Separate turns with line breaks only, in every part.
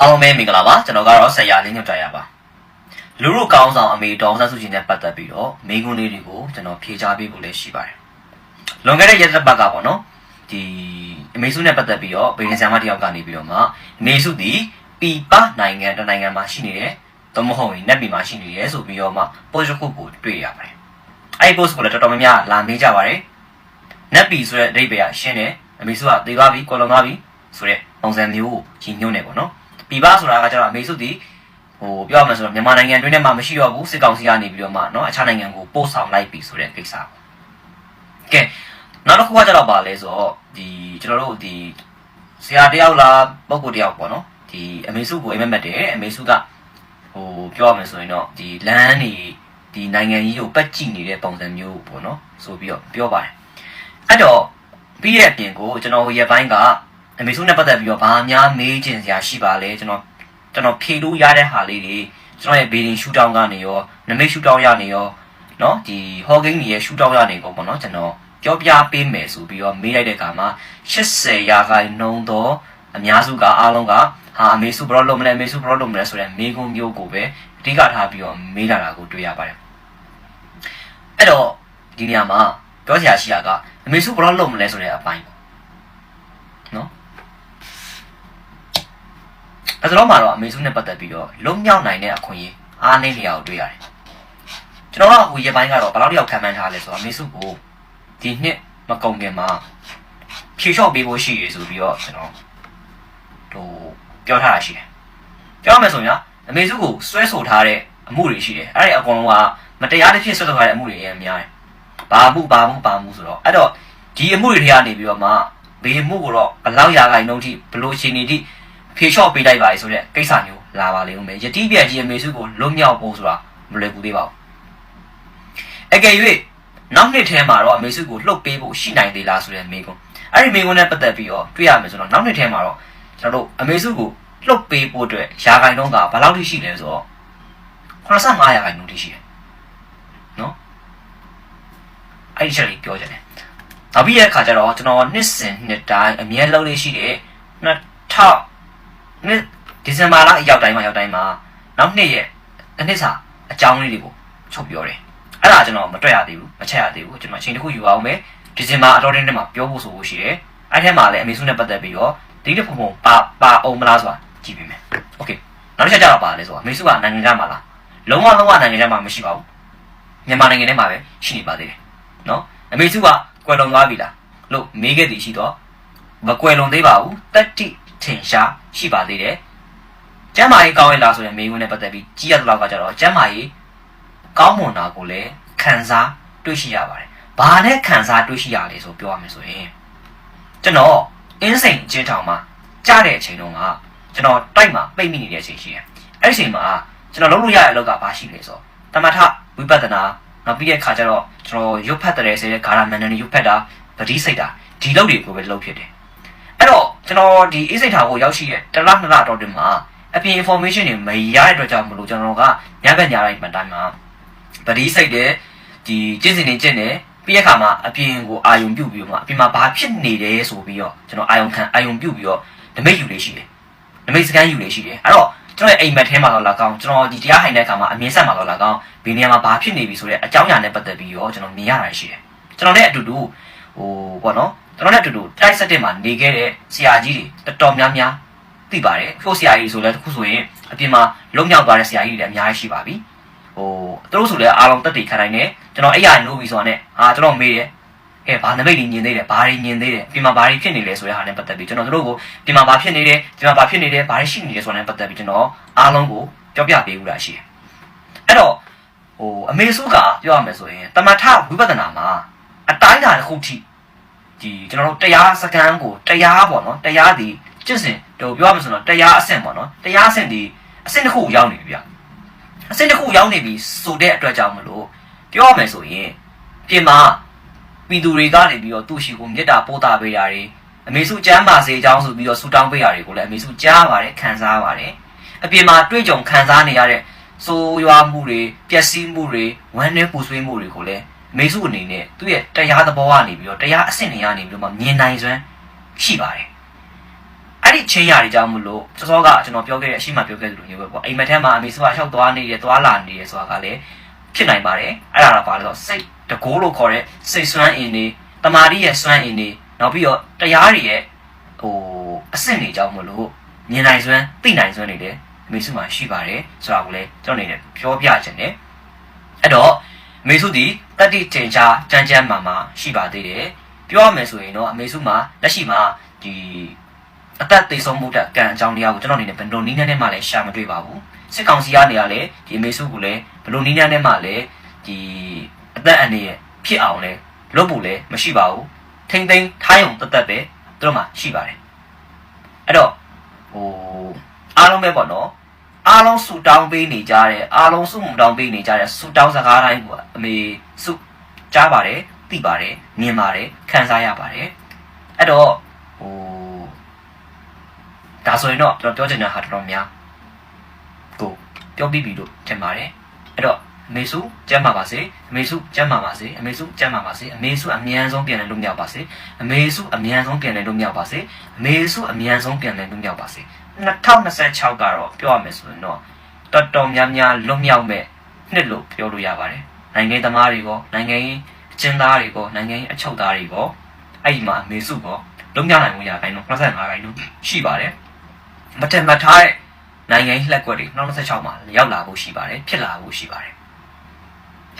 အားလုံးပဲမင်္ဂလာပါကျွန်တော်ကတော့ဆရာလင်းညွတ်ကြရပါလူလူကောင်းဆောင်အမေတောင်းဆန်းစုကြည်နဲ့ပတ်သက်ပြီးတော့မိန်းကုန်းလေးတွေကိုကျွန်တော်ဖြေချပေးဖို့လည်းရှိပါတယ်လွန်ခဲ့တဲ့ရက်သက်ပတ်ကပေါ့နော်ဒီအမေစုနဲ့ပတ်သက်ပြီးတော့ဗိနေဆရာမတယောက်ကနေပြီးတော့မှအမေစုဒီပီပနိုင်ငံတစ်နိုင်ငံမှာရှိနေတယ်သမဟုတ်ရင်နက်ပီမှာရှိနေတယ်ဆိုပြီးတော့မှ post တစ်ခုကိုတွေ့ရပါတယ်အဲ့ဒီ post ကိုလည်းတော်တော်များများလာမေးကြပါတယ်နက်ပီဆိုတဲ့အဓိပ္ပာယ်ကရှင်းတယ်အမေစုကသေသွားပြီကွယ်လွန်သွားပြီဆိုတဲ့ပုံစံမျိုးကိုကြီးညွှန်းနေပေါ့နော် ပြည်ပဆိုတာကကျတော့အမေစုတီဟိုပြောရမယ်ဆိုတော့မြန်မာနိုင်ငံတွင်းထဲမှာမရှိတော့ဘူးစစ်ကောင်စီကနေပြီးတော့မှเนาะအခြားနိုင်ငံကိုပို့ဆောင်လိုက်ပြီဆိုတဲ့ကိစ္စပေါ့ကဲနောက်တစ်ခုကကျတော့ပါလဲဆိုတော့ဒီကျွန်တော်တို့ဒီဆရာတယောက်လားပုဂ္ဂိုလ်တယောက်ပေါ့နော်ဒီအမေစုကိုအိမ်မက်မက်တယ်အမေစုကဟိုပြောရမယ်ဆိုရင်တော့ဒီလမ်းနေဒီနိုင်ငံကြီးကိုပတ်ကြည့်နေတဲ့ပုံစံမျိုးပေါ့နော်ဆိုပြီးတော့ပြောပါတယ်အဲ့တော့ပြီးရဲ့အပြင်ကိုကျွန်တော်ရက်ပိုင်းက အမေစုနဲ့ပတ်သက်ပြီးတော့ဘာများမေးချင်စရာရှိပါလဲကျွန်တော်ကျွန်တော်ဖြေလို့ရတဲ့ဟာလေးတွေကျွန်တော်ရဲ့ဘေးဒင်ရှူတောင်းကနေရောနမိတ်ရှူတောင်းရနေရောเนาะဒီဟော့ဂိမ်းကြီးရဲ့ရှူတောင်းရနေကောပေါ့เนาะကျွန်တော်ပြောပြပေးမယ်ဆိုပြီးတော့မေးလိုက်တဲ့အခါမှာ80ရာခိုင်နှုန်းသောအများစုကအားလုံးကဟာအမေစုဘရောလုံးမလဲအမေစုဘရောလုံးမလဲဆိုတဲ့မေးခွန်းမျိုးကိုပဲအဓိကထားပြီးတော့မေးလာတာကိုတွေ့ရပါတယ်အဲ့တော့ဒီနေရာမှာပြောစရာရှိတာကအမေစုဘရောလုံးမလဲဆိုတဲ့အပိုင်းပေါ့ အဲဒါတော့မှတော့အမေစုနဲ့ပတ်သက်ပြီးတော့လုံမြောက်နိုင်တဲ့အခွင့်အရေးအားနည်းနေရကိုတွေ့ရတယ်ကျွန်တော်ကဟိုရပိုင်းကတော့ဘယ်လောက်တယောက်ခံမှန်းထားလဲဆိုတော့အမေစုကိုဒီနှစ်မကုန်ခင်မှာဖြေလျှော့ပေးဖို့ရှိရဆိုပြီးတော့ကျွန်တော်ဟိုပြောထားတာရှိတယ်ပြောရမယ်ဆိုရင်အမေစုကိုဆွဲဆိုထားတဲ့အမှုတွေရှိတယ်အဲ့ဒီအကောင်ကမတရားတစ်ဖြစ်ဆွဲဆိုထားတဲ့အမှုတွေအများများတယ်ဘာမှုဘာမှုဘာမှုဆိုတော့အဲ့တော့ဒီအမှုတွေထဲကနေပြီးတော့မှဘေးမှုကိုတော့ဘယ်လောက်ရာခိုင်နှုန်းထိဘယ်လိုအခြေအနေထိ ဖြေလျှော့ပေးလိုက်ပါလေဆိုတဲ့ကိစ္စမျိုးလာပါလိမ့်မယ်ယတိပြက်ကြီးအမေစုကိုလွတ်မြောက်ဖို့ဆိုတာမလွယ်ကူသေးပါဘူးအကယ်၍နောက်နှစ်ထဲမှာတော့အမေစုကိုလှုပ်ပေးဖို့ရှိနိုင်သေးလားဆိုတဲ့မေးခွန်းအဲ့ဒီမေးခွန်းနဲ့ပတ်သက်ပြီးတော့တွေ့ရမယ်ဆိုတော့နောက်နှစ်ထဲမှာတော့ကျွန်တော်တို့အမေစုကိုလှုပ်ပေးဖို့အတွက်ယာခိုင်နှုန်းကဘယ်လောက်ထိရှိလဲဆိုတော့85ရာခိုင်နှုန်းထိရှိတယ်နော်အဲ့ဒီချက်လေးပြောကြတယ်နောက်ပြီးရဲ့အခါကျတော့ကျွန်တော်နှစ်စဉ်နှစ်တိုင်းအမြဲလှုပ်လေးရှိတယ်2000 နှစ်ဒီဇင်ဘာလအရောက်တိုင်းမှာရောက်တိုင်းမှာနောက်နှစ်ရဲ့တစ်နှစ်စာအကြောင်းလေးတွေကိုချုပ်ပြောတယ်အဲ့ဒါကျွန်တော်မတွေ့ရသေးဘူးမချက်ရသေးဘူးကျွန်တော်အချိန်တစ်ခုယူအောင်မယ်ဒီဇင်ဘာအတော်တင်းထဲမှာပြောဖို့ဆိုလို့ရှိတယ်အဲ့ထဲမှာလည်းအမေစုနဲ့ပတ်သက်ပြီးတော့ဒီတစ်ဖုံဖုံပါပါအောင်မလားဆိုတာကြည့်ပေးမယ်โอเคနောက်တစ်ချက်ကြတော့ပါလဲဆိုတော့အမေစုကနိုင်ငံခြားမှာလားလုံးဝလုံးဝနိုင်ငံခြားမှာမရှိပါဘူးမြန်မာနိုင်ငံထဲမှာပဲရှိနေပါသေးတယ်နော်အမေစုကကွယ်လွန်သွားပြီလားလို့မေးခဲ့သည်ရှိတော့မကွယ်လွန်သေးပါဘူးတက်တိထင်ရှား ရှိပါသေးတယ်ကျမ်းမာရေးကောင်းရဲ့လားဆိုတဲ့မေးခွန်းနဲ့ပတ်သက်ပြီးကြည့်ရတဲ့လောက်ကကြတော့ကျမ်းမာရေးကောင်းမွန်တာကိုလည်းခံစားတွေ့ရှိရပါတယ်။ဘာနဲ့ခံစားတွေ့ရှိရလဲဆိုပြောရမယ်ဆိုရင်ကျွန်တော်အင်းစိန်အချင်းထောင်မှာကြားတဲ့အချိန်တုန်းကကျွန်တော်တိုက်မှာပိတ်မိနေတဲ့အချိန်ရှိတယ်။အဲ့ဒီအချိန်မှာကျွန်တော်လုပ်လို့ရတဲ့အလုပ်ကဘာရှိလဲဆိုတော့တမထဝိပဿနာနောက်ပြီးတဲ့ခါကျတော့ကျွန်တော်ရုပ်ဖတ်တယ်ဆိုတဲ့ဂါရမန်နန်ရုပ်ဖတ်တာပတိစိတ်တာဒီလုပ်တွေကိုပဲလုပ်ဖြစ်တယ်။ အဲ့တော့ကျွန်တော်ဒီအေးစိတ်ထာကိုရောက်ရှိတဲ့တစ်လနှစ်လတော့တင်မှာအပြင် information တွေမရတဲ့အတွက်ကြောင့်မလို့ကျွန်တော်ကညဘက်ညတိုင်းမှတိုင်းမှာပတိစိတ်တဲ့ဒီကျင့်စဉ်တွေကျင့်တယ်ပြီးရခါမှာအပြင်ကိုအာယုံပြုတ်ပြီးတော့မှအပြင်မှာဘာဖြစ်နေတယ်ဆိုပြီးတော့ကျွန်တော်အာယုံခံအာယုံပြုတ်ပြီးတော့ဓမိတ်ယူလေးရှိတယ်ဓမိတ်စကန်ယူလေးရှိတယ်အဲ့တော့ကျွန်တော်ရဲ့အိမ်မက်ထဲမှာတော့လာကောင်းကျွန်တော်ဒီတရားဟိုင်တဲ့အခါမှာအမြင်ဆက်မှာတော့လာကောင်းဒီနေရာမှာဘာဖြစ်နေပြီဆိုတဲ့အကြောင်းအရာနဲ့ပတ်သက်ပြီးတော့ကျွန်တော်မြင်ရတာရှိတယ်ကျွန်တော်လည်းအတူတူဟိုပေါ့နော် ကျွန်တော်လည်းအတူတူတိုက်ဆက်တဲ့မှာနေခဲ့တဲ့ဆရာကြီးတွေတော်တော်များများသိပါတယ်ဖို့ဆရာကြီးဆိုလည်းတစ်ခုဆိုရင်အပြင်မှာလုံမြောက်သွားတဲ့ဆရာကြီးတွေလည်းအများကြီးရှိပါပြီဟိုသူတို့ဆိုလည်းအားလုံးတက်တည်ခံနိုင်တယ်ကျွန်တော်အဲ့ရနိုးပြီဆိုတာနဲ့ဟာကျွန်တော်မေးတယ်ကဲဘာနမိတ်ကြီးညင်သေးတယ်ဘာတွေညင်သေးတယ်ပြင်မှာဘာတွေဖြစ်နေလဲဆိုတဲ့ဟာနဲ့ပတ်သက်ပြီးကျွန်တော်တို့ကိုပြင်မှာဘာဖြစ်နေတယ်ပြင်မှာဘာဖြစ်နေတယ်ဘာတွေရှိနေတယ်ဆိုတာနဲ့ပတ်သက်ပြီးကျွန်တော်အားလုံးကိုပြောပြပေးဦးတာရှိတယ်အဲ့တော့ဟိုအမေစုကပြောရမယ်ဆိုရင်တမထဝိပဿနာမှာအတိုင်းအတာတစ်ခုထိ ဒီကျွန်တော်တို့တရားစကန်ကိုတရားပေါ့နော်တရားဒီကျင့်စဉ်တို့ပြောရမယ်ဆိုတော့တရားအဆင့်ပေါ့နော်တရားအဆင့်ဒီအဆင့်တစ်ခုရောက်နေပြီဗျအဆင့်တစ်ခုရောက်နေပြီဆိုတဲ့အတွက်ကြောင့်မလို့ပြောရမယ်ဆိုရင်ပြင်မှာပြည်သူတွေကနေပြီးတော့သူ့ရှိကိုမေတ္တာပို့တာပေးတာတွေအမေစုကျမ်းပါစေအကြောင်းဆိုပြီးတော့ဆူတောင်းပေးတာတွေကိုလည်းအမေစုကြားပါတယ်ခံစားပါတယ်အပြင်မှာတွေ့ကြုံခံစားနေရတဲ့ဆိုးရွားမှုတွေပျက်စီးမှုတွေဝမ်းနည်းပူဆွေးမှုတွေကိုလည်းအ မေစုအနေနဲ့သူ့ရဲ့တရားသဘောကနေပြီးတော့တရားအဆင့်တွေကနေပြီးတော့မှမြင်နိုင်စွမ်းရှိပါတယ်အဲ့ဒီချင်းရာတွေကြောင့်မလို့စောစောကကျွန်တော်ပြောခဲ့တဲ့အရှိမပြောခဲ့သလိုမျိုးပဲပေါ့အိမ်မက်ထဲမှာအမေစုကရှောက်သွားနေတယ်သွားလာနေတယ်ဆိုတာကလည်းဖြစ်နိုင်ပါတယ်အဲ့ဒါတော့ဘာလဲဆိုတော့စိတ်တကိုးလို့ခေါ်တဲ့စိတ်စွမ်းအင်တွေတမာတိရဲ့စွမ်းအင်တွေနောက်ပြီးတော့တရားတွေရဲ့ဟိုအဆင့်တွေကြောင့်မလို့မြင်နိုင်စွမ်းသိနိုင်စွမ်းတွေလည်းအမေစုမှာရှိပါတယ်ဆိုတာကိုလည်းကျွန်တော်အနေနဲ့ပြောပြချင်တယ်အဲ့တော့အ မေစုဒီတတိတင်ချာကြမ်းကြမ်းမာမာရှိပါသေးတယ်ပြောရမယ်ဆိုရင်တော့အမေစုမှာလက်ရှိမှာဒီအသက်သေဆုံးမှုတဲ့ကံအကြောင်းတရားကိုကျွန်တော်အနေနဲ့ဘယ်လိုနည်းနဲ့မှလည်းရှာမတွေ့ပါဘူးစစ်ကောင်စီကနေရလဲဒီအမေစုကိုလည်းဘယ်လိုနည်းနဲ့မှလည်းဒီအသက်အန္တရာယ်ဖြစ်အောင်လဲလုပ်ဖို့လည်းမရှိပါဘူးထိမ့်သိမ်းထားရုံတသက်ပဲသူတို့မှရှိပါတယ်အဲ့တော့ဟိုအားလုံးပဲပေါ့နော် အားလုံးဆူတောင်းပေးနေကြတဲ့အားလုံးစုမှုတောင်းပေးနေကြတဲ့ဆူတောင်းစကားတိုင်းကအမေစုကြားပါတယ်သိပါတယ်မြင်ပါတယ်ခံစားရပါတယ်အဲ့တော့ဟိုဒါဆိုရင်တော့ကျွန်တော်ပြောချင်တာဟာတော်တော်များကိုပြောပြီးပြီလို့ထင်ပါတယ်အဲ့တော့ အမေစုကျမ်းပါပါစေအမေစုကျမ်းပါပါစေအမေစုကျမ်းပါပါစေအမေစုအမြန်ဆုံးပြန်လည်လွတ်မြောက်ပါစေအမေစုအမြန်ဆုံးပြန်လည်လွတ်မြောက်ပါစေအမေစုအမြန်ဆုံးပြန်လည်လွတ်မြောက်ပါစေ2026ကတော့ပြောရမယ်ဆိုရင်တော့တော်တော်များများလွတ်မြောက်မဲ့နှစ်လို့ပြောလို့ရပါတယ်နိုင်ငံသမားတွေကောနိုင်ငံရေးအကျဉ်းသားတွေကောနိုင်ငံရေးအချုပ်သားတွေကောအဲ့ဒီမှာအမေစုကောလွတ်မြောက်နိုင်မှုရခိုင်တော့25ခိုင်တော့ရှိပါတယ်မတမထားတဲ့နိုင်ငံရေးလက်ကွက်တွေ2026မှာရောက်လာဖို့ရှိပါတယ်ဖြစ်လာဖို့ရှိပါတယ်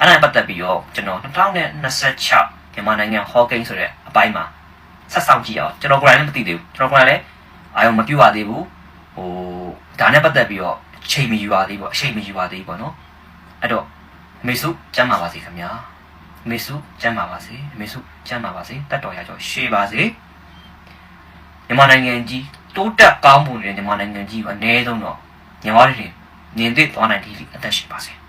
အဲ့ဒါနဲ့ပတ်သက်ပြီးတော့ကျွန်တော်2026မြန်မာနိုင်ငံဟောကိန်းဆိုတဲ့အပိုင်းမှာဆက်ဆောင်ကြည့်အောင်ကျွန်တော်ကိုယ်တိုင်လည်းမသိသေးဘူးကျွန်တော်ကိုယ်တိုင်လည်းအာရုံမပြတ်ပါသေးဘူးဟိုဒါနဲ့ပတ်သက်ပြီးတော့အချိန်မယူပါသေးဘူးအချိန်မယူပါသေးဘူးပေါ့နော်အဲ့တော့မေစုကျမ်းပါပါစေခင်ဗျာမေစုကျမ်းပါပါစေမေစုကျမ်းပါပါစေတတ်တော်ရကြောရှေးပါစေမြန်မာနိုင်ငံကြီးတိုးတက်ကောင်းမှုနေတဲ့မြန်မာနိုင်ငံကြီးကအနည်းဆုံးတော့ညီမတွေနေသည့်သွားနိုင်သည့်အသက်ရှိပါစေ။